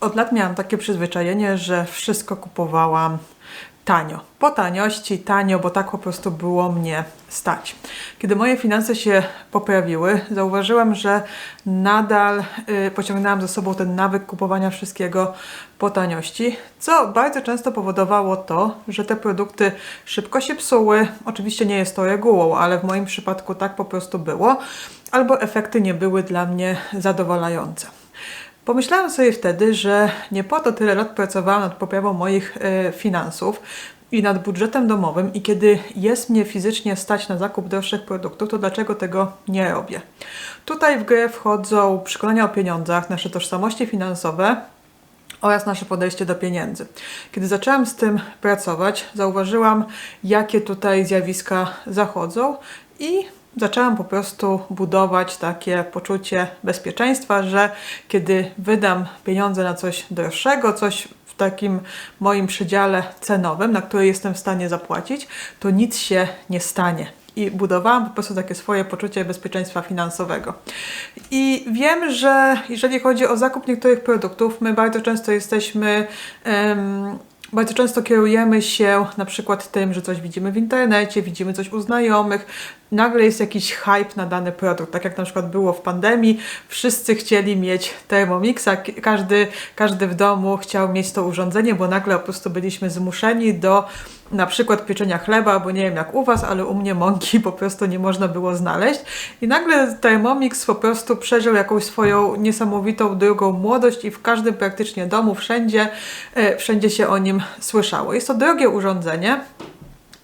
Od lat miałam takie przyzwyczajenie, że wszystko kupowałam tanio. Po taniości, tanio, bo tak po prostu było mnie stać. Kiedy moje finanse się poprawiły, zauważyłam, że nadal y, pociągnęłam ze sobą ten nawyk kupowania wszystkiego po taniości, co bardzo często powodowało to, że te produkty szybko się psuły. Oczywiście nie jest to regułą, ale w moim przypadku tak po prostu było, albo efekty nie były dla mnie zadowalające. Pomyślałam sobie wtedy, że nie po to tyle lat pracowałam nad poprawą moich e, finansów i nad budżetem domowym i kiedy jest mnie fizycznie stać na zakup droższych produktów, to dlaczego tego nie robię? Tutaj w grę wchodzą szkolenia o pieniądzach, nasze tożsamości finansowe, oraz nasze podejście do pieniędzy. Kiedy zaczęłam z tym pracować, zauważyłam, jakie tutaj zjawiska zachodzą i zaczęłam po prostu budować takie poczucie bezpieczeństwa, że kiedy wydam pieniądze na coś droższego, coś w takim moim przedziale cenowym, na który jestem w stanie zapłacić, to nic się nie stanie. I budowałam po prostu takie swoje poczucie bezpieczeństwa finansowego. I wiem, że jeżeli chodzi o zakup niektórych produktów, my bardzo często jesteśmy. Um, bardzo często kierujemy się na przykład tym, że coś widzimy w internecie, widzimy coś u znajomych, nagle jest jakiś hype na dany produkt, tak jak na przykład było w pandemii, wszyscy chcieli mieć Thermomixa, każdy, każdy w domu chciał mieć to urządzenie, bo nagle po prostu byliśmy zmuszeni do na przykład pieczenia chleba, bo nie wiem jak u Was, ale u mnie mąki po prostu nie można było znaleźć. I nagle Thermomix po prostu przeżył jakąś swoją niesamowitą drugą młodość i w każdym praktycznie domu, wszędzie, e, wszędzie się o nim słyszało. Jest to drogie urządzenie,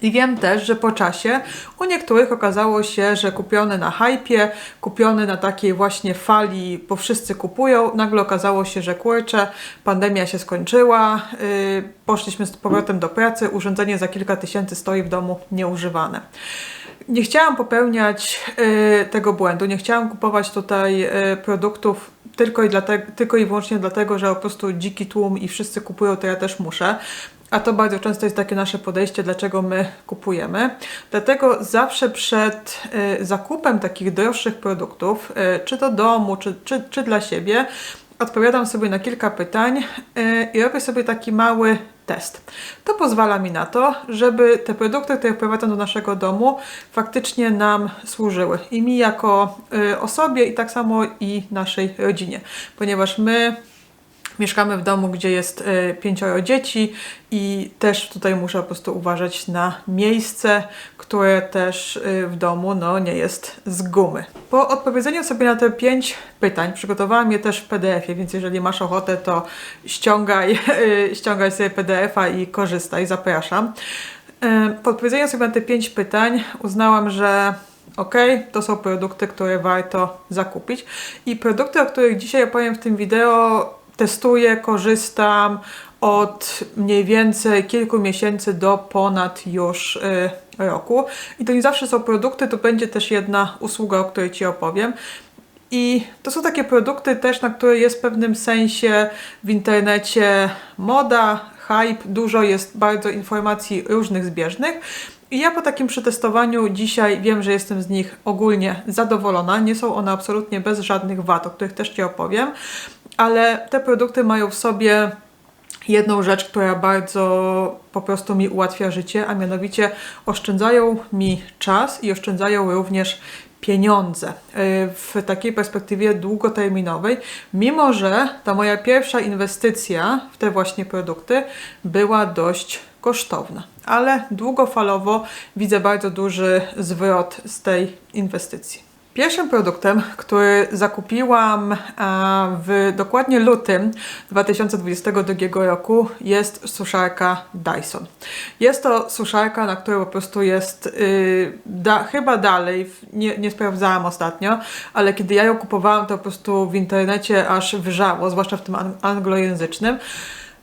i wiem też, że po czasie u niektórych okazało się, że kupione na hypie, kupione na takiej właśnie fali, bo wszyscy kupują, nagle okazało się, że kurczę, pandemia się skończyła, yy, poszliśmy z powrotem do pracy, urządzenie za kilka tysięcy stoi w domu nieużywane. Nie chciałam popełniać yy, tego błędu, nie chciałam kupować tutaj yy, produktów tylko i, dlatego, tylko i wyłącznie dlatego, że po prostu dziki tłum i wszyscy kupują, to ja też muszę. A to bardzo często jest takie nasze podejście, dlaczego my kupujemy. Dlatego zawsze przed y, zakupem takich droższych produktów, y, czy do domu, czy, czy, czy dla siebie, odpowiadam sobie na kilka pytań y, i robię sobie taki mały test. To pozwala mi na to, żeby te produkty, które wprowadzam do naszego domu, faktycznie nam służyły. I mi jako osobie, i tak samo i naszej rodzinie. Ponieważ my Mieszkamy w domu, gdzie jest y, pięcioro dzieci i też tutaj muszę po prostu uważać na miejsce, które też y, w domu no, nie jest z gumy. Po odpowiedzeniu sobie na te pięć pytań, przygotowałam je też w PDF-ie, więc jeżeli masz ochotę, to ściągaj, y, ściągaj sobie PDF-a i korzystaj, zapraszam. Po odpowiedzeniu sobie na te pięć pytań uznałam, że ok, to są produkty, które warto zakupić. I produkty, o których dzisiaj opowiem w tym wideo, testuję, korzystam od mniej więcej kilku miesięcy do ponad już y, roku. I to nie zawsze są produkty, to będzie też jedna usługa, o której Ci opowiem. I to są takie produkty też, na które jest w pewnym sensie w internecie moda, hype, dużo jest bardzo informacji różnych, zbieżnych. I ja po takim przetestowaniu dzisiaj wiem, że jestem z nich ogólnie zadowolona. Nie są one absolutnie bez żadnych wad, o których też Ci opowiem ale te produkty mają w sobie jedną rzecz, która bardzo po prostu mi ułatwia życie, a mianowicie oszczędzają mi czas i oszczędzają również pieniądze y, w takiej perspektywie długoterminowej, mimo że ta moja pierwsza inwestycja w te właśnie produkty była dość kosztowna. Ale długofalowo widzę bardzo duży zwrot z tej inwestycji. Pierwszym produktem, który zakupiłam e, w dokładnie lutym 2022 roku jest suszarka Dyson. Jest to suszarka, na której po prostu jest yy, da, chyba dalej, nie, nie sprawdzałam ostatnio, ale kiedy ja ją kupowałam, to po prostu w internecie aż wrzało, zwłaszcza w tym anglojęzycznym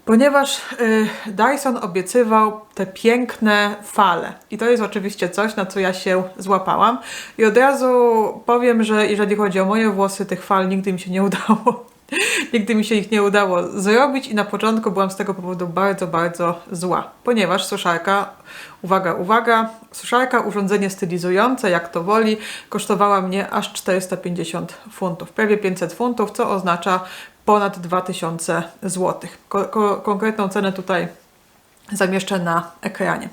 ponieważ y, Dyson obiecywał te piękne fale. I to jest oczywiście coś, na co ja się złapałam. I od razu powiem, że jeżeli chodzi o moje włosy, tych fal nigdy mi się nie udało. nigdy mi się ich nie udało zrobić i na początku byłam z tego powodu bardzo, bardzo zła, ponieważ suszarka, uwaga, uwaga, suszarka, urządzenie stylizujące, jak to woli, kosztowała mnie aż 450 funtów, prawie 500 funtów, co oznacza ponad 2000 zł. Ko- ko- konkretną cenę tutaj zamieszczę na ekranie.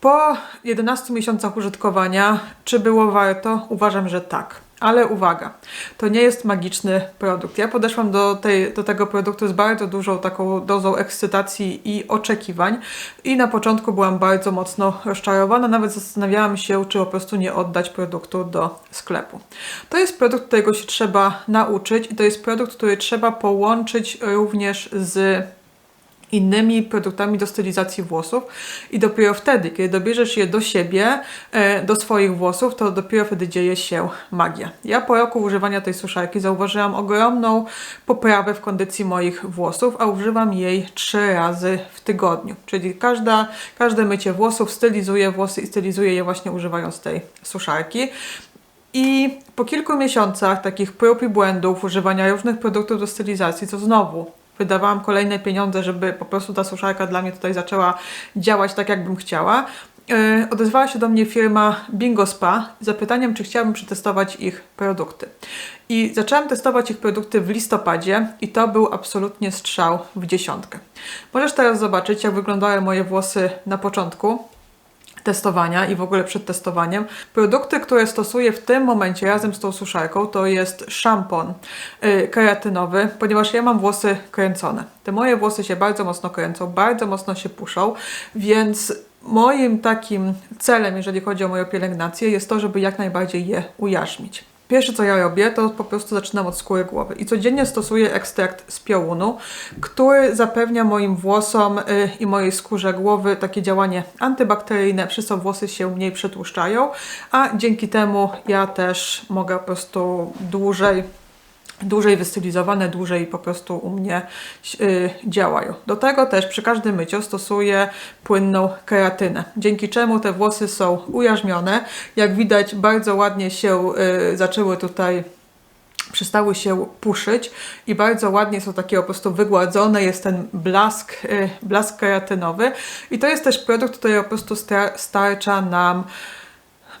Po 11 miesiącach użytkowania, czy było warto? Uważam, że tak. Ale uwaga, to nie jest magiczny produkt. Ja podeszłam do, tej, do tego produktu z bardzo dużą taką dozą ekscytacji i oczekiwań i na początku byłam bardzo mocno rozczarowana, nawet zastanawiałam się, czy po prostu nie oddać produktu do sklepu. To jest produkt, którego się trzeba nauczyć i to jest produkt, który trzeba połączyć również z innymi produktami do stylizacji włosów i dopiero wtedy, kiedy dobierzesz je do siebie, e, do swoich włosów, to dopiero wtedy dzieje się magia. Ja po roku używania tej suszarki zauważyłam ogromną poprawę w kondycji moich włosów, a używam jej trzy razy w tygodniu. Czyli każda, każde mycie włosów stylizuje włosy i stylizuje je właśnie używając tej suszarki. I po kilku miesiącach takich prób i błędów, używania różnych produktów do stylizacji, co znowu wydawałam kolejne pieniądze, żeby po prostu ta suszarka dla mnie tutaj zaczęła działać tak, jakbym chciała. Yy, odezwała się do mnie firma Bingo Spa z zapytaniem, czy chciałabym przetestować ich produkty. I zaczęłam testować ich produkty w listopadzie i to był absolutnie strzał w dziesiątkę. Możesz teraz zobaczyć, jak wyglądały moje włosy na początku testowania i w ogóle przed testowaniem. Produkty, które stosuję w tym momencie razem z tą suszarką to jest szampon yy, keratynowy, ponieważ ja mam włosy kręcone. Te moje włosy się bardzo mocno kręcą, bardzo mocno się puszą, więc moim takim celem, jeżeli chodzi o moją pielęgnację, jest to, żeby jak najbardziej je ujarzmić. Pierwsze co ja robię, to po prostu zaczynam od skóry głowy i codziennie stosuję ekstrakt z piołunu, który zapewnia moim włosom y, i mojej skórze głowy takie działanie antybakteryjne, przez co włosy się mniej przetłuszczają, a dzięki temu ja też mogę po prostu dłużej dłużej wystylizowane, dłużej po prostu u mnie yy, działają. Do tego też przy każdym myciu stosuję płynną keratynę, dzięki czemu te włosy są ujarzmione. Jak widać bardzo ładnie się yy, zaczęły tutaj przestały się puszyć i bardzo ładnie są takie po prostu wygładzone, jest ten blask, yy, blask keratynowy i to jest też produkt, który po prostu star starcza nam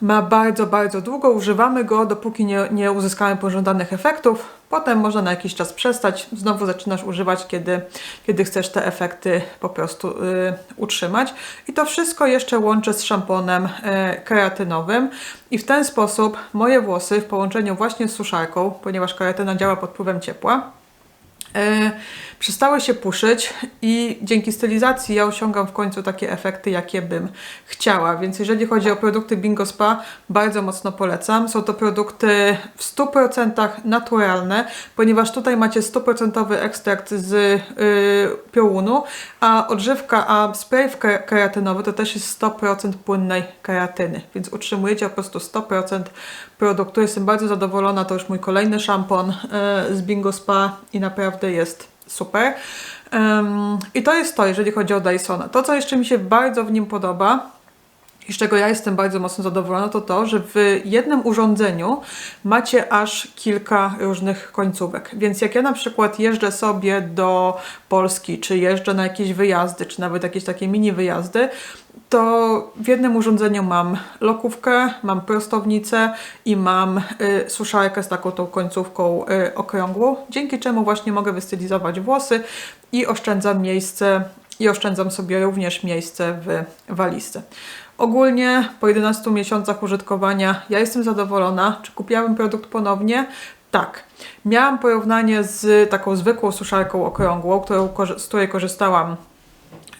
ma bardzo, bardzo długo. Używamy go, dopóki nie, nie uzyskamy pożądanych efektów. Potem można na jakiś czas przestać. Znowu zaczynasz używać, kiedy, kiedy chcesz te efekty po prostu y, utrzymać. I to wszystko jeszcze łączę z szamponem y. I w ten sposób moje włosy w połączeniu właśnie z suszarką, ponieważ keratyna działa pod wpływem ciepła, e, przestały się puszyć i dzięki stylizacji ja osiągam w końcu takie efekty, jakie bym chciała. Więc jeżeli chodzi o produkty Bingo Spa, bardzo mocno polecam. Są to produkty w 100% naturalne, ponieważ tutaj macie 100% ekstrakt z yy, piołunu, a odżywka, a spray ke- keratynowy to też jest 100% płynnej keratyny, więc utrzymujecie po prostu 100% produktu. Jestem bardzo zadowolona, to już mój kolejny szampon yy, z Bingo Spa i naprawdę jest super. Um, I to jest to, jeżeli chodzi o Dysona. To, co jeszcze mi się bardzo w nim podoba, i z czego ja jestem bardzo mocno zadowolona, to to, że w jednym urządzeniu macie aż kilka różnych końcówek. Więc jak ja na przykład jeżdżę sobie do Polski, czy jeżdżę na jakieś wyjazdy, czy nawet jakieś takie mini wyjazdy, to w jednym urządzeniu mam lokówkę, mam prostownicę i mam y, suszarkę z taką tą końcówką y, okrągłą, dzięki czemu właśnie mogę wystylizować włosy i oszczędzam miejsce i oszczędzam sobie również miejsce w walizce. Ogólnie po 11 miesiącach użytkowania ja jestem zadowolona. Czy kupiłabym produkt ponownie? Tak. Miałam porównanie z taką zwykłą suszarką okrągłą, którą, z której korzystałam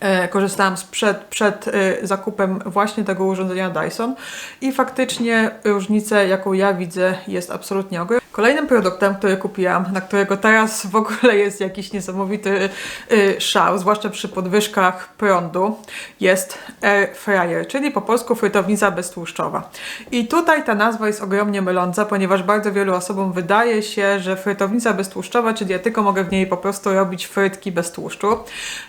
e, korzystałam przed, przed e, zakupem właśnie tego urządzenia Dyson i faktycznie różnicę, jaką ja widzę, jest absolutnie ogromna. Kolejnym produktem, który kupiłam, na którego teraz w ogóle jest jakiś niesamowity y, szał, zwłaszcza przy podwyżkach prądu, jest air fryer, czyli po polsku frytownica beztłuszczowa. I tutaj ta nazwa jest ogromnie myląca, ponieważ bardzo wielu osobom wydaje się, że frytownica beztłuszczowa, czyli ja tylko mogę w niej po prostu robić frytki bez tłuszczu.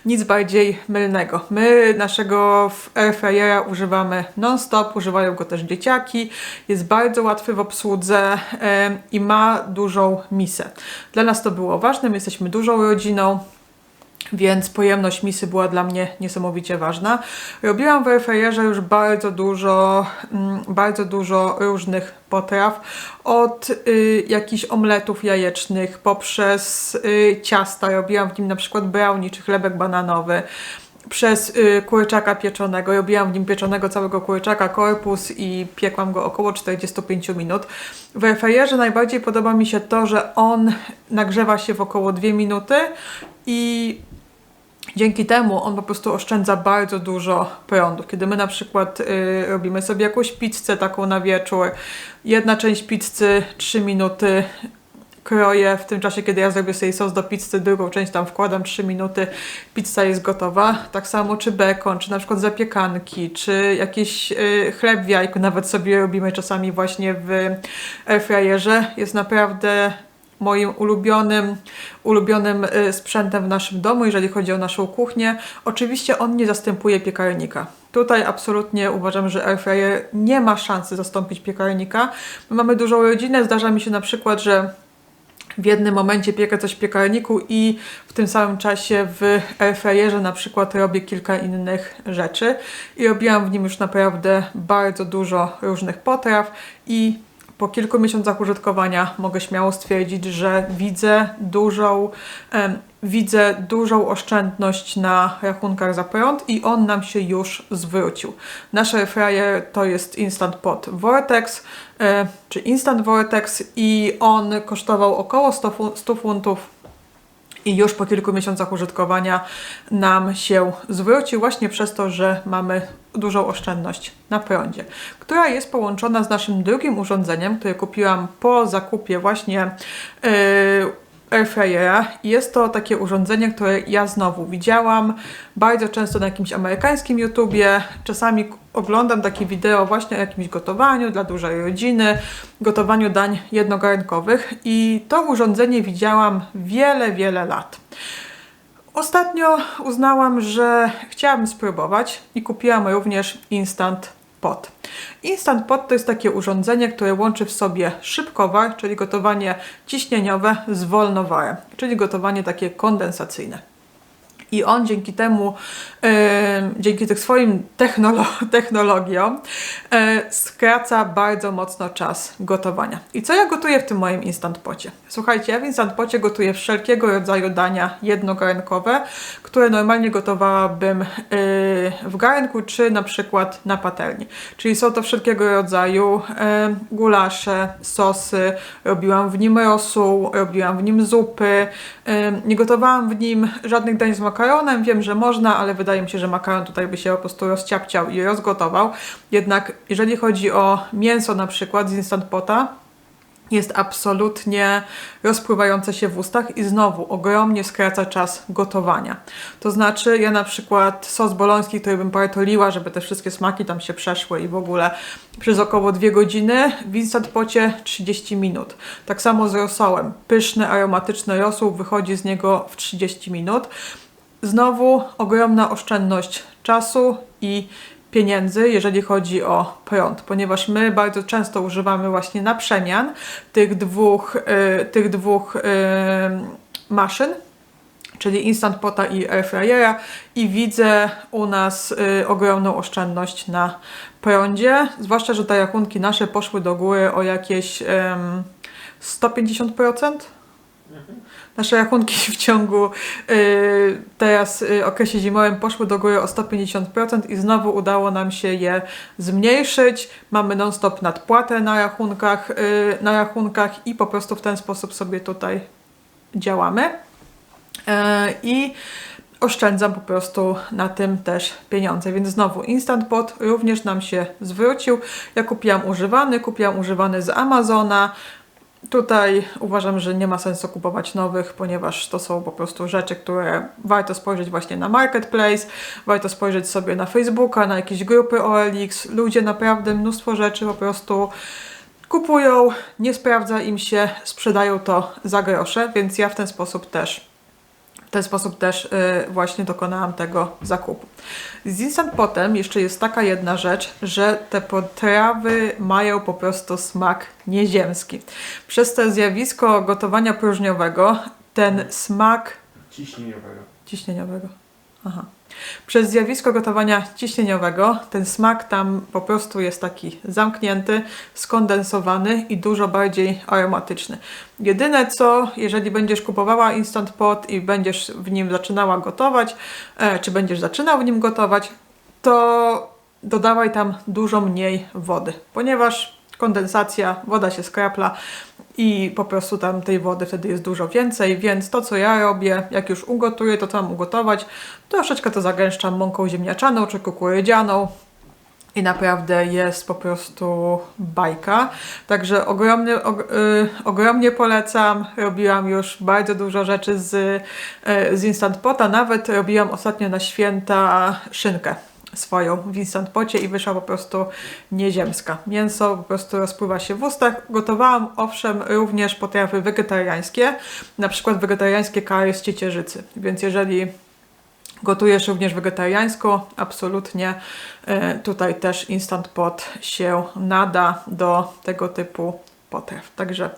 Nic bardziej mylnego. My naszego air fryera używamy non-stop, używają go też dzieciaki, jest bardzo łatwy w obsłudze y, i ma ma dużą misę. Dla nas to było ważne, my jesteśmy dużą rodziną. więc pojemność misy była dla mnie niesamowicie ważna. Robiłam w airfryerze już bardzo dużo, mm, bardzo dużo różnych potraw, od y, jakichś omletów jajecznych, poprzez y, ciasta, robiłam w nim na przykład brownie czy chlebek bananowy, przez y, kurczaka pieczonego. Robiłam w nim pieczonego całego kurczaka, korpus i piekłam go około 45 minut. W airfryerze najbardziej podoba mi się to, że on nagrzewa się w około 2 minuty i Dzięki temu on po prostu oszczędza bardzo dużo prądu. Kiedy my na przykład y, robimy sobie jakąś pizzę taką na wieczór, jedna część pizzy 3 minuty kroję w tym czasie, kiedy ja zrobię sobie sos do pizzy, drugą część tam wkładam 3 minuty, pizza jest gotowa. Tak samo czy bekon, czy na przykład zapiekanki, czy jakiś y, chleb w jajku, nawet sobie robimy czasami właśnie w airfryerze. Jest naprawdę moim ulubionym, ulubionym y, sprzętem w naszym domu, jeżeli chodzi o naszą kuchnię. Oczywiście on nie zastępuje piekarnika. Tutaj absolutnie uważam, że airfryer nie ma szansy zastąpić piekarnika. My mamy dużą rodzinę, zdarza mi się na przykład, że w jednym momencie piekę coś w piekarniku i w tym samym czasie w airfryerze na przykład robię kilka innych rzeczy i robiłam w nim już naprawdę bardzo dużo różnych potraw i po kilku miesiącach użytkowania mogę śmiało stwierdzić, że widzę dużą, em, widzę dużą oszczędność na rachunkach za prąd i on nam się już zwrócił. Nasz airfryer to jest Instant Pot Vortex, czy Instant Vortex i on kosztował około 100, fu- 100 funtów i już po kilku miesiącach użytkowania nam się zwrócił właśnie przez to, że mamy dużą oszczędność na prądzie, która jest połączona z naszym drugim urządzeniem, które kupiłam po zakupie właśnie yy, airfryera i jest to takie urządzenie, które ja znowu widziałam bardzo często na jakimś amerykańskim YouTubie. Czasami oglądam takie wideo właśnie o jakimś gotowaniu dla dużej rodziny, gotowaniu dań jednogarnkowych i to urządzenie widziałam wiele, wiele lat. Ostatnio uznałam, że chciałabym spróbować i kupiłam również Instant Pot. Instant Pot to jest takie urządzenie, które łączy w sobie szybkowar, czyli gotowanie ciśnieniowe z wolnowarem, czyli gotowanie takie kondensacyjne. I on dzięki temu, e, dzięki tych swoim technolo- technologiom, e, skraca bardzo mocno czas gotowania. I co ja gotuję w tym moim instant pocie? Słuchajcie, ja w instant pocie gotuję wszelkiego rodzaju dania jednogarnkowe, które normalnie gotowałabym e, w garnku, czy na przykład na patelni. Czyli są to wszelkiego rodzaju gulasze, sosy, robiłam w nim rosół, robiłam w nim zupy, e, nie gotowałam w nim żadnych dań z makaronem, wiem, że można, ale wydaje mi się, że makaron tutaj by się po prostu rozciapciał i rozgotował. Jednak jeżeli chodzi o mięso na przykład z Instant Pota, jest absolutnie rozpływające się w ustach i znowu ogromnie skraca czas gotowania. To znaczy, ja na przykład sos boloński, który bym partoliła, żeby te wszystkie smaki tam się przeszły i w ogóle przez około 2 godziny, w instant pocie 30 minut. Tak samo z rosołem. Pyszny, aromatyczny rosół wychodzi z niego w 30 minut. Znowu ogromna oszczędność czasu i pieniędzy, jeżeli chodzi o prąd, ponieważ my bardzo często używamy właśnie na przemian tych dwóch, y, tych dwóch y, maszyn, czyli Instant Pota i Airfryera i widzę u nas y, ogromną oszczędność na prądzie, zwłaszcza, że te rachunki nasze poszły do góry o jakieś ym, 150%. Nasze rachunki w ciągu y, teraz y, okresie zimowym poszły do góry o 150% i znowu udało nam się je zmniejszyć. Mamy non-stop nadpłatę na rachunkach, y, na rachunkach i po prostu w ten sposób sobie tutaj działamy. E, I oszczędzam po prostu na tym też pieniądze. Więc znowu Instant Pot również nam się zwrócił. Ja kupiłam używany, kupiłam używany z Amazona. Tutaj uważam, że nie ma sensu kupować nowych, ponieważ to są po prostu rzeczy, które warto spojrzeć właśnie na Marketplace, warto spojrzeć sobie na Facebooka, na jakieś grupy OLX. Ludzie naprawdę mnóstwo rzeczy po prostu kupują, nie sprawdza im się, sprzedają to za grosze, więc ja w ten sposób też ten sposób też y, właśnie dokonałam tego zakupu. Z Instant Potem jeszcze jest taka jedna rzecz, że te potrawy mają po prostu smak nieziemski. Przez to zjawisko gotowania próżniowego ten smak Ciśnieniowego. ciśnieniowego. Aha. Przez zjawisko gotowania ciśnieniowego ten smak tam po prostu jest taki zamknięty, skondensowany i dużo bardziej aromatyczny. Jedyne co, jeżeli będziesz kupowała Instant Pot i będziesz w nim zaczynała gotować, e, czy będziesz zaczynał w nim gotować, to dodawaj tam dużo mniej wody, ponieważ kondensacja, woda się skrapla i po prostu tam tej wody wtedy jest dużo więcej, więc to co ja robię, jak już ugotuję, to co mam ugotować, troszeczkę to zagęszczam mąką ziemniaczaną czy kukurydzianą, i naprawdę jest po prostu bajka. Także ogromnie, og, y, ogromnie polecam. Robiłam już bardzo dużo rzeczy z, y, z Instant Pota. Nawet robiłam ostatnio na święta szynkę swoją w Instant Pocie i wyszła po prostu nieziemska. Mięso po prostu rozpływa się w ustach. Gotowałam owszem również potrawy wegetariańskie, na przykład wegetariańskie kary z ciecierzycy. Więc jeżeli Gotujesz również wegetariańsko, absolutnie e, tutaj też Instant Pot się nada do tego typu potraw. Także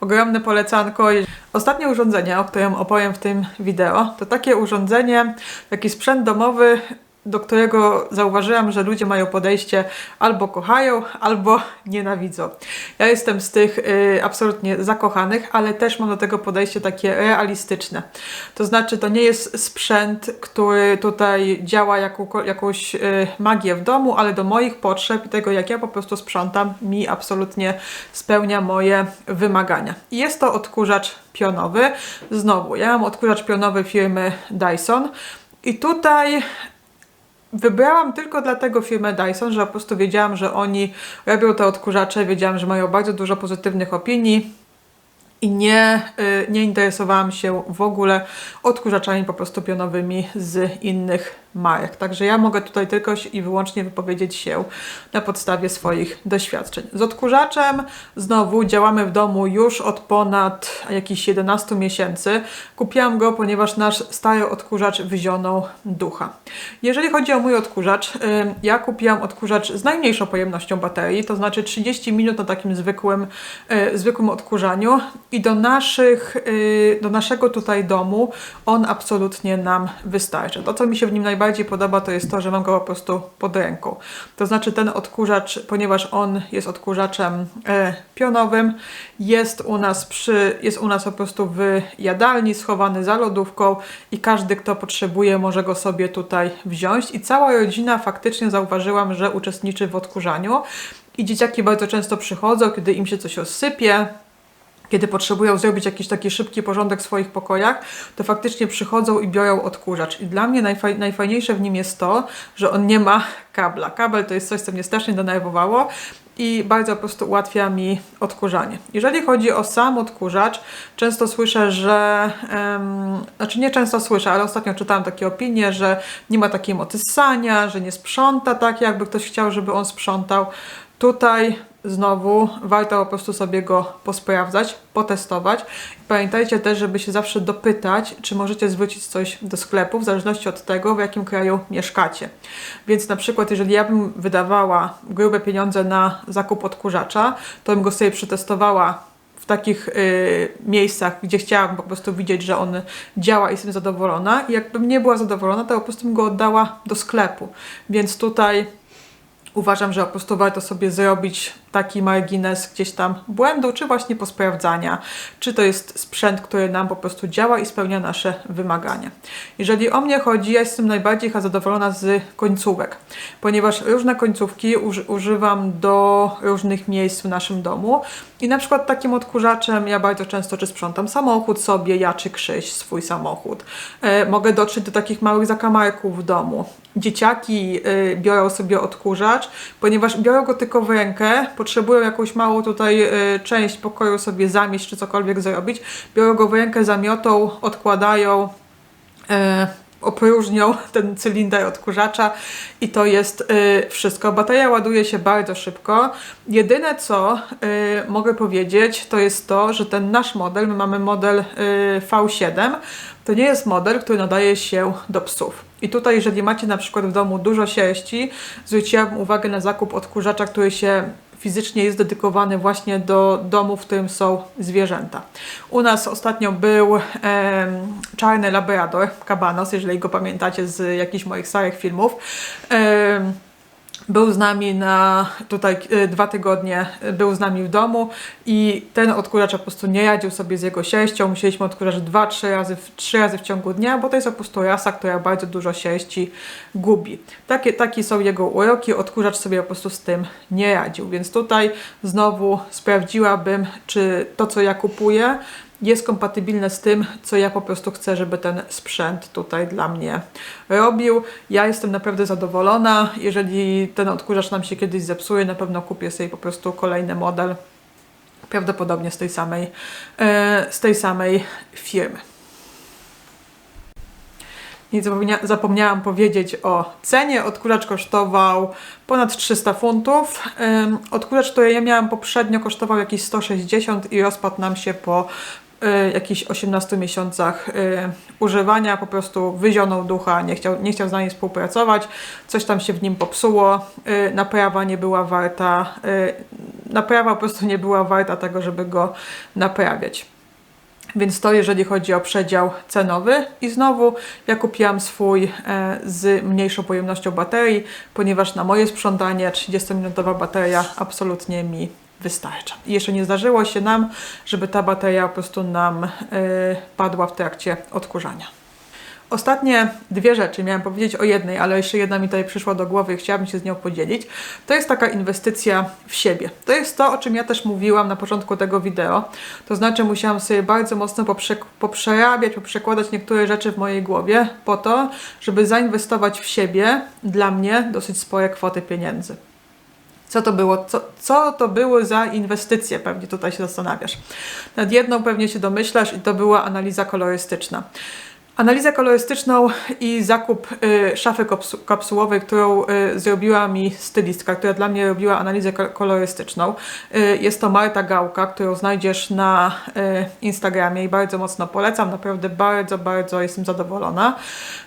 ogromne polecanko. Ostatnie urządzenie, o którym opowiem w tym wideo, to takie urządzenie, taki sprzęt domowy, do którego zauważyłam, że ludzie mają podejście albo kochają, albo nienawidzą. Ja jestem z tych y, absolutnie zakochanych, ale też mam do tego podejście takie realistyczne. To znaczy, to nie jest sprzęt, który tutaj działa jako, jakąś y, magię w domu, ale do moich potrzeb i tego, jak ja po prostu sprzątam, mi absolutnie spełnia moje wymagania. I jest to odkurzacz pionowy. Znowu, ja mam odkurzacz pionowy firmy Dyson. I tutaj Wybrałam tylko dlatego firmę Dyson, że po prostu wiedziałam, że oni robią te odkurzacze, wiedziałam, że mają bardzo dużo pozytywnych opinii i nie, y, nie interesowałam się w ogóle odkurzaczami po prostu pionowymi z innych marek. Także ja mogę tutaj tylko i wyłącznie wypowiedzieć się na podstawie swoich doświadczeń. Z odkurzaczem znowu działamy w domu już od ponad jakichś 11 miesięcy. Kupiłam go, ponieważ nasz stary odkurzacz wyzionął ducha. Jeżeli chodzi o mój odkurzacz, ja kupiłam odkurzacz z najmniejszą pojemnością baterii, to znaczy 30 minut na takim zwykłym, y, zwykłym odkurzaniu i do, naszych, y, do naszego tutaj domu on absolutnie nam wystarcza. To, co mi się w nim najbardziej podoba, to jest to, że mam go po prostu pod ręką. To znaczy ten odkurzacz, ponieważ on jest odkurzaczem e, pionowym, jest u nas przy, jest u nas po prostu w jadalni, schowany za lodówką i każdy, kto potrzebuje, może go sobie tutaj wziąć. I cała rodzina faktycznie zauważyłam, że uczestniczy w odkurzaniu. I dzieciaki bardzo często przychodzą, kiedy im się coś rozsypie, kiedy potrzebują zrobić jakiś taki szybki porządek w swoich pokojach, to faktycznie przychodzą i biorą odkurzacz. I dla mnie najfaj, najfajniejsze w nim jest to, że on nie ma kabla. Kabel to jest coś, co mnie strasznie denerwowało i bardzo po prostu ułatwia mi odkurzanie. Jeżeli chodzi o sam odkurzacz, często słyszę, że, um, znaczy nie często słyszę, ale ostatnio czytałam takie opinie, że nie ma takiej mocy ssania, że nie sprząta tak, jakby ktoś chciał, żeby on sprzątał. Tutaj znowu warto po prostu sobie go posprawdzać, potestować. Pamiętajcie też, żeby się zawsze dopytać, czy możecie zwrócić coś do sklepu, w zależności od tego, w jakim kraju mieszkacie. Więc na przykład, jeżeli ja bym wydawała grube pieniądze na zakup odkurzacza, to bym go sobie przetestowała w takich y, miejscach, gdzie chciałabym po prostu widzieć, że on działa i jestem zadowolona. I jakbym nie była zadowolona, to po prostu bym go oddała do sklepu. Więc tutaj uważam, że po prostu warto sobie zrobić taki margines gdzieś tam błędu, czy właśnie posprawdzania, czy to jest sprzęt, który nam po prostu działa i spełnia nasze wymagania. Jeżeli o mnie chodzi, ja jestem najbardziej zadowolona z końcówek, ponieważ różne końcówki uży używam do różnych miejsc w naszym domu i na przykład takim odkurzaczem ja bardzo często czy sprzątam samochód sobie, ja czy Krzyś swój samochód. E, mogę dotrzeć do takich małych zakamarków w domu. Dzieciaki y, biorą sobie odkurzacz, ponieważ biorą go tylko w rękę, potrzebują jakąś małą tutaj y, część pokoju sobie zamieść czy cokolwiek zrobić, biorą go w rękę, zamiotą, odkładają, y, opróżnią ten cylinder odkurzacza i to jest y, wszystko. Bateria ładuje się bardzo szybko. Jedyne co y, mogę powiedzieć to jest to, że ten nasz model, my mamy model y, V7, to nie jest model, który nadaje się do psów. I tutaj, jeżeli macie na przykład w domu dużo sierści, zwróciłabym uwagę na zakup odkurzacza, który się fizycznie jest dedykowany właśnie do domu, w którym są zwierzęta. U nas ostatnio był em, czarny labrador, kabanos, jeżeli go pamiętacie z jakichś moich starych filmów. Em, był z nami na tutaj e, dwa tygodnie, e, był z nami w domu i ten odkurzacz po prostu nie radził sobie z jego sierścią. Musieliśmy odkurzać dwa, trzy razy, trzy razy w ciągu dnia, bo to jest po prostu rasa, która bardzo dużo sierści gubi. Takie, takie są jego uroki, odkurzacz sobie po prostu z tym nie radził. Więc tutaj znowu sprawdziłabym, czy to, co ja kupuję, jest kompatybilne z tym, co ja po prostu chcę, żeby ten sprzęt tutaj dla mnie robił. Ja jestem naprawdę zadowolona. Jeżeli ten odkurzacz nam się kiedyś zepsuje, na pewno kupię sobie po prostu kolejny model, prawdopodobnie z tej samej, e, z tej samej firmy. I zapomnia zapomniałam powiedzieć o cenie. Odkurzacz kosztował ponad 300 funtów. Odkurzacz, który ja miałam poprzednio, kosztował jakieś 160 i rozpadł nam się po y, jakichś 18 miesiącach y, używania. Po prostu wyzionął ducha, nie chciał, nie chciał z nami współpracować. Coś tam się w nim popsuło. Y, Naprawa nie była warta, naprawa po prostu nie była warta tego, żeby go naprawiać. Więc to jeżeli chodzi o przedział cenowy. I znowu ja kupiłam swój e, z mniejszą pojemnością baterii, ponieważ na moje sprzątanie 30-minutowa bateria absolutnie mi wystarcza. I jeszcze nie zdarzyło się nam, żeby ta bateria po prostu nam e, padła w trakcie odkurzania. Ostatnie dwie rzeczy, miałam powiedzieć o jednej, ale jeszcze jedna mi tutaj przyszła do głowy i chciałabym się z nią podzielić. To jest taka inwestycja w siebie. To jest to, o czym ja też mówiłam na początku tego wideo. To znaczy musiałam sobie bardzo mocno poprze poprzerabiać, poprzekładać niektóre rzeczy w mojej głowie po to, żeby zainwestować w siebie dla mnie dosyć spore kwoty pieniędzy. Co to było? Co, co to były za inwestycje? Pewnie tutaj się zastanawiasz. Nad jedną pewnie się domyślasz i to była analiza kolorystyczna. Analizę kolorystyczną i zakup y, szafy kopsu kapsułowej, którą y, zrobiła mi stylistka, która dla mnie robiła analizę ko- kolorystyczną. Y, jest to Marta Gałka, którą znajdziesz na y, Instagramie i bardzo mocno polecam. Naprawdę bardzo, bardzo jestem zadowolona.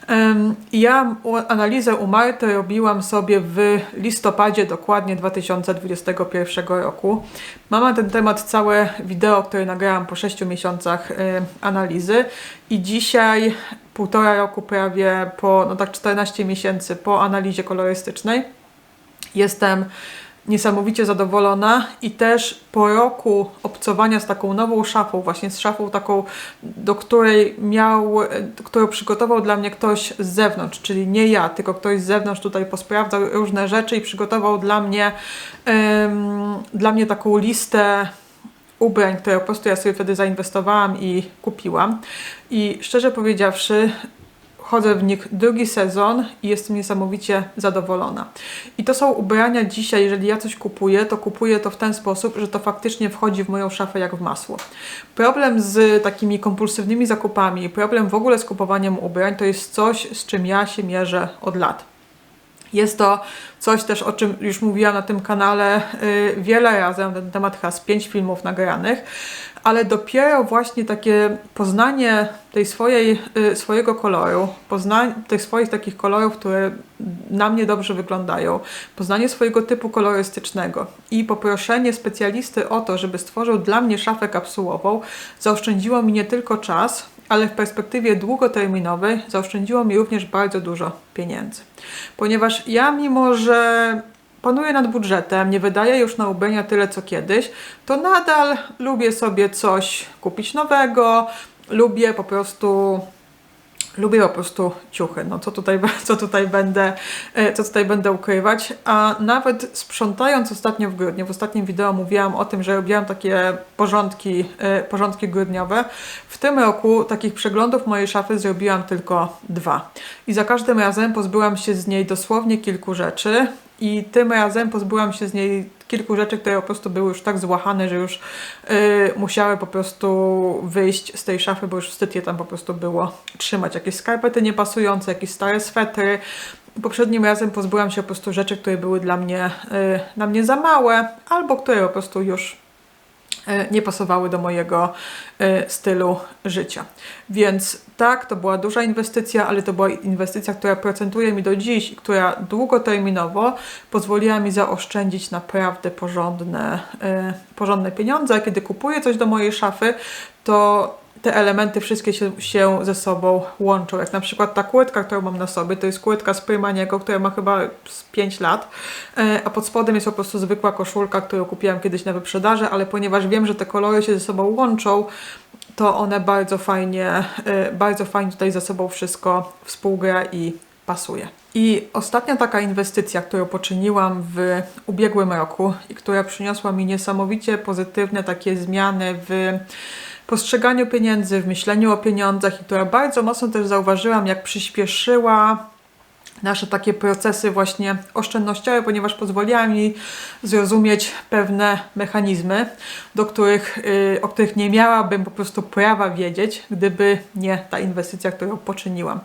Ym, ja analizę u Marty robiłam sobie w listopadzie dokładnie 2021 roku. Mam na ten temat całe wideo, które nagrałam po 6 miesiącach y, analizy i dzisiaj półtora roku prawie po, no tak 14 miesięcy po analizie kolorystycznej jestem niesamowicie zadowolona i też po roku obcowania z taką nową szafą, właśnie z szafą taką, do której miał, którą przygotował dla mnie ktoś z zewnątrz, czyli nie ja, tylko ktoś z zewnątrz tutaj posprawdzał różne rzeczy i przygotował dla mnie, em, dla mnie taką listę ubrań, które po prostu ja sobie wtedy zainwestowałam i kupiłam. I szczerze powiedziawszy, chodzę w nich drugi sezon i jestem niesamowicie zadowolona. I to są ubrania dzisiaj, jeżeli ja coś kupuję, to kupuję to w ten sposób, że to faktycznie wchodzi w moją szafę jak w masło. Problem z takimi kompulsywnymi zakupami, problem w ogóle z kupowaniem ubrań, to jest coś, z czym ja się mierzę od lat. Jest to coś też, o czym już mówiłam na tym kanale y, wiele razy, na ten temat chyba z pięć filmów nagranych, ale dopiero właśnie takie poznanie tej swojej, y, swojego koloru, poznanie tych swoich takich kolorów, które na mnie dobrze wyglądają, poznanie swojego typu kolorystycznego i poproszenie specjalisty o to, żeby stworzył dla mnie szafę kapsułową, zaoszczędziło mi nie tylko czas, ale w perspektywie długoterminowej zaoszczędziło mi również bardzo dużo pieniędzy. Ponieważ ja, mimo że panuję nad budżetem, nie wydaję już na ubrania tyle co kiedyś, to nadal lubię sobie coś kupić nowego, lubię po prostu lubię po prostu ciuchy. No co tutaj, co tutaj będę, e, co tutaj będę ukrywać. A nawet sprzątając ostatnio w grudniu, w ostatnim wideo mówiłam o tym, że robiłam takie porządki, e, porządki grudniowe. W tym roku takich przeglądów mojej szafy zrobiłam tylko dwa. I za każdym razem pozbyłam się z niej dosłownie kilku rzeczy. I tym razem pozbyłam się z niej kilku rzeczy, które po prostu były już tak złachane, że już y, musiały po prostu wyjść z tej szafy, bo już wstyd je tam po prostu było trzymać. Jakieś skarpety niepasujące, jakieś stare swetry. Poprzednim razem pozbyłam się po prostu rzeczy, które były dla mnie, y, dla mnie za małe, albo które po prostu już nie pasowały do mojego e, stylu życia. Więc tak, to była duża inwestycja, ale to była inwestycja, która procentuje mi do dziś i która długoterminowo pozwoliła mi zaoszczędzić naprawdę porządne, e, porządne pieniądze. A kiedy kupuję coś do mojej szafy, to te elementy wszystkie się, się ze sobą łączą. Jak na przykład ta kłódka, którą mam na sobie, to jest kłódka z Prymaniego, która ma chyba z 5 lat, e, a pod spodem jest po prostu zwykła koszulka, którą kupiłam kiedyś na wyprzedaży, ale ponieważ wiem, że te kolory się ze sobą łączą, to one bardzo fajnie, e, bardzo fajnie tutaj ze sobą wszystko współgra i pasuje. I ostatnia taka inwestycja, którą poczyniłam w ubiegłym roku i która przyniosła mi niesamowicie pozytywne takie zmiany w postrzeganiu pieniędzy, w myśleniu o pieniądzach i która bardzo mocno też zauważyłam, jak przyspieszyła nasze takie procesy właśnie oszczędnościowe, ponieważ pozwoliła mi zrozumieć pewne mechanizmy, do których, yy, o których nie miałabym po prostu prawa wiedzieć, gdyby nie ta inwestycja, którą poczyniłam.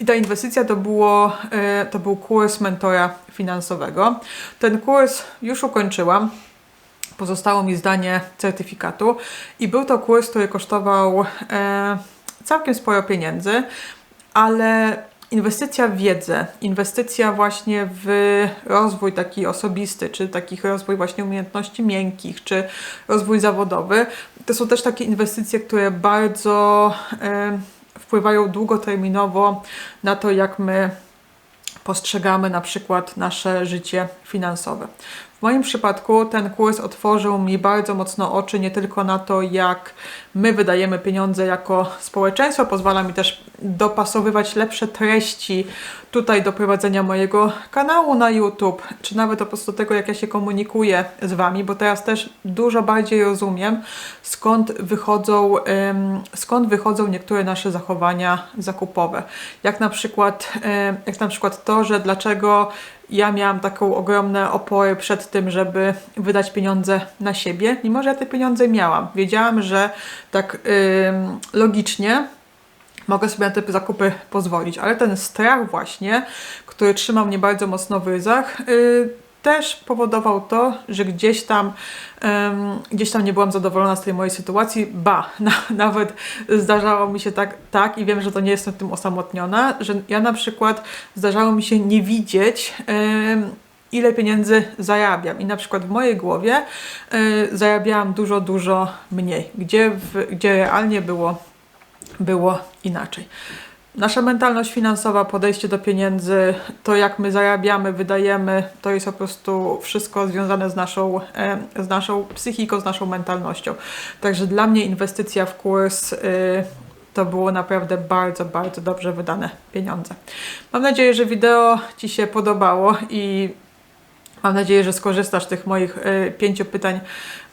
I ta inwestycja to, było, yy, to był kurs mentora finansowego. Ten kurs już ukończyłam pozostało mi zdanie certyfikatu i był to kurs, który kosztował e, całkiem sporo pieniędzy, ale inwestycja w wiedzę, inwestycja właśnie w rozwój taki osobisty, czy takich rozwój właśnie umiejętności miękkich, czy rozwój zawodowy, to są też takie inwestycje, które bardzo e, wpływają długoterminowo na to, jak my postrzegamy na przykład nasze życie finansowe. W moim przypadku ten kurs otworzył mi bardzo mocno oczy nie tylko na to, jak my wydajemy pieniądze jako społeczeństwo, pozwala mi też dopasowywać lepsze treści tutaj do prowadzenia mojego kanału na YouTube, czy nawet po prostu tego, jak ja się komunikuję z Wami, bo teraz też dużo bardziej rozumiem, skąd wychodzą, skąd wychodzą niektóre nasze zachowania zakupowe. Jak na przykład, jak na przykład to, że dlaczego ja miałam taką ogromne opory przed tym, żeby wydać pieniądze na siebie, mimo że ja te pieniądze miałam. Wiedziałam, że tak logicznie mogę sobie na te zakupy pozwolić, ale ten strach właśnie, który trzymał mnie bardzo mocno w ryzach, yy, też powodował to, że gdzieś tam, gdzieś tam nie byłam zadowolona z tej mojej sytuacji. Ba, na, nawet zdarzało mi się tak, tak i wiem, że to nie jestem tym osamotniona, że ja na przykład zdarzało mi się nie widzieć. Ile pieniędzy zarabiam. I na przykład w mojej głowie y, zarabiałam dużo, dużo mniej, gdzie, w, gdzie realnie było, było inaczej. Nasza mentalność finansowa, podejście do pieniędzy, to jak my zarabiamy, wydajemy, to jest po prostu wszystko związane z naszą, e, z naszą psychiką, z naszą mentalnością. Także dla mnie inwestycja w kurs y, to było naprawdę bardzo, bardzo dobrze wydane pieniądze. Mam nadzieję, że wideo Ci się podobało i Mam nadzieję, że skorzystasz z tych moich y, pięciu pytań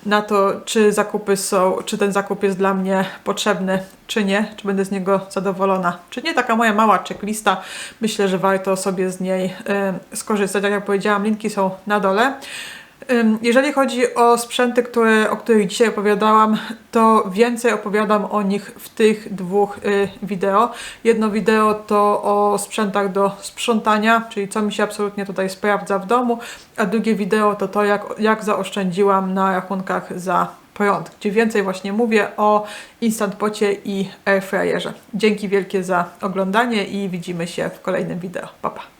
na to, czy zakupy są, czy ten zakup jest dla mnie potrzebny, czy nie, czy będę z niego zadowolona, czy nie. Taka moja mała checklista. Myślę, że warto sobie z niej y, skorzystać. Jak ja powiedziałam, linki są na dole. Jeżeli chodzi o sprzęty, które, o których dzisiaj opowiadałam, to więcej opowiadam o nich w tych dwóch y, wideo. Jedno wideo to o sprzętach do sprzątania, czyli co mi się absolutnie tutaj sprawdza w domu, a drugie wideo to to, jak, jak zaoszczędziłam na rachunkach za prąd, gdzie więcej właśnie mówię o Instant Pocie i Airfryerze. Dzięki wielkie za oglądanie i widzimy się w kolejnym wideo. Pa, pa.